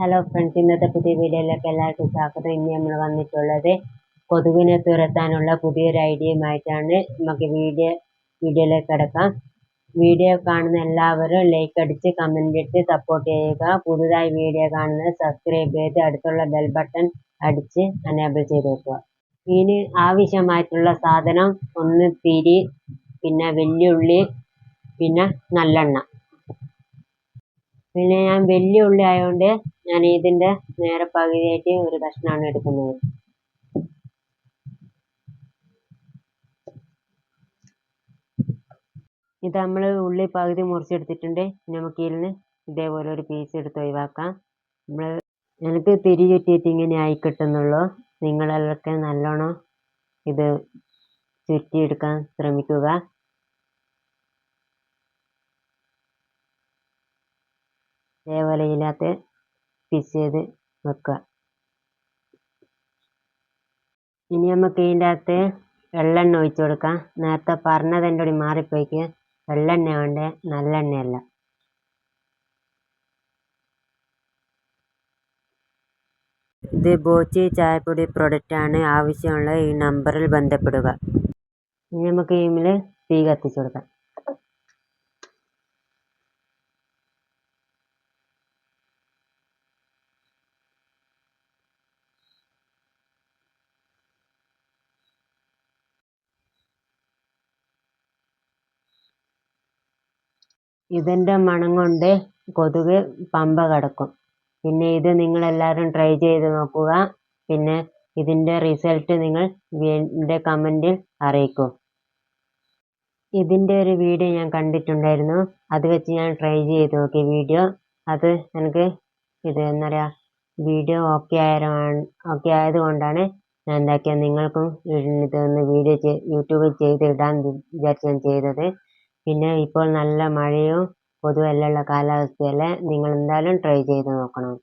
Hello friends ഇന്നത്തെ പുതിയ വീഡിയോയിലേക്ക് എല്ലാവർക്കും സ്വാഗതം. ഇന്ന് നമ്മൾ വന്നിട്ടുള്ളത് കൊതുകിനെ തുരത്താനുള്ള പുതിയൊരു ഐഡിയയുമായിട്ടാണ്. നമുക്ക് വീഡിയോ വീഡിയോയിലേക്ക് കിടക്കാം. വീഡിയോ കാണുന്ന എല്ലാവരും ലൈക്ക് അടിച്ച് കമന്റ് ഇട്ട് സപ്പോർട്ട് ചെയ്യുക. പുതുതായി വീഡിയോ കാണുന്നത് സബ്സ്ക്രൈബ് ചെയ്ത് അടുത്തുള്ള ബെൽ ബട്ടൺ അടിച്ച് അനേബിൾ ചെയ്ത് വെക്കുക. ഇതിന് ആവശ്യമായിട്ടുള്ള സാധനം ഒന്ന് തിരി പിന്നെ വെല്ലുള്ളി പിന്നെ നല്ലെണ്ണ. പിന്നെ ഞാൻ വലിയ ഉള്ളി ആയതുകൊണ്ട് ഞാൻ ഇതിന്റെ നേരെ പകുതിയായിട്ട് ഒരു കഷ്ണമാണ് എടുക്കുന്നത്. ഇത് നമ്മൾ ഉള്ളി പകുതി മുറിച്ചെടുത്തിട്ടുണ്ട്. നമുക്ക് ഇതിന് ഇതേപോലെ ഒരു പീസ് എടുത്ത് ഒഴിവാക്കാം. നമ്മൾ എനിക്ക് തിരി ചുറ്റിയിട്ട് ഇങ്ങനെ ആയി കിട്ടുന്നുള്ളൂ. നിങ്ങളൊക്കെ നല്ലോണം ഇത് ചുറ്റിയെടുക്കാൻ ശ്രമിക്കുക. ഇതേപോലെ ഇതിനകത്ത് ഫിക്സ് ചെയ്ത് വെക്കുക. ഇനി നമുക്ക് ഇതിന്റെ അകത്ത് വെള്ളെണ്ണ ഒഴിച്ചു കൊടുക്കാം. നേരത്തെ പറഞ്ഞത് എന്റെ കൂടി മാറിപ്പോയിക്ക്. വെള്ളെണ്ണ വേണ്ട? നല്ലെണ്ണയല്ല. ഇത് ബോച്ചി ചായപ്പൊടി പ്രൊഡക്റ്റാണ് ആവശ്യമുള്ള ഈ നമ്പറിൽ ബന്ധപ്പെടുക. ഇനി നമുക്ക് ഇതിൽ തീ കത്തിച്ചു കൊടുക്കാം. ഇതിന്റെ മണം കൊണ്ട് കൊതുക് പമ്പ കടക്കും. പിന്നെ ഇത് നിങ്ങളെല്ലാവരും ട്രൈ ചെയ്ത് നോക്കുക. പിന്നെ ഇതിന്റെ റിസൾട്ട് നിങ്ങൾ എന്റെ കമന്റിൽ അറിയിക്കും. ഇതിന്റെ ഒരു വീഡിയോ ഞാൻ കണ്ടിട്ടുണ്ടായിരുന്നു. അത് വെച്ച് ഞാൻ ട്രൈ ചെയ്ത് നോക്കി വീഡിയോ അത് എനിക്ക് ഇത് എന്താ പറയുക വീഡിയോ ഓക്കെ ആയതാണ് ഓക്കെ ആയതുകൊണ്ടാണ് ഞാൻ എന്താക്കിയത്. നിങ്ങൾക്കും ഇതൊന്ന് വീഡിയോ യൂട്യൂബിൽ ചെയ്ത് ഇടാൻ വിചാരിച്ച് ഞാൻ ചെയ്തത്. പിന്നെ ഇപ്പോൾ നല്ല മഴയും കൊതുവെല്ലാം ഉള്ള കാലാവസ്ഥയല്ലേ? നിങ്ങൾ എന്തായാലും ട്രൈ ചെയ്ത് നോക്കണം.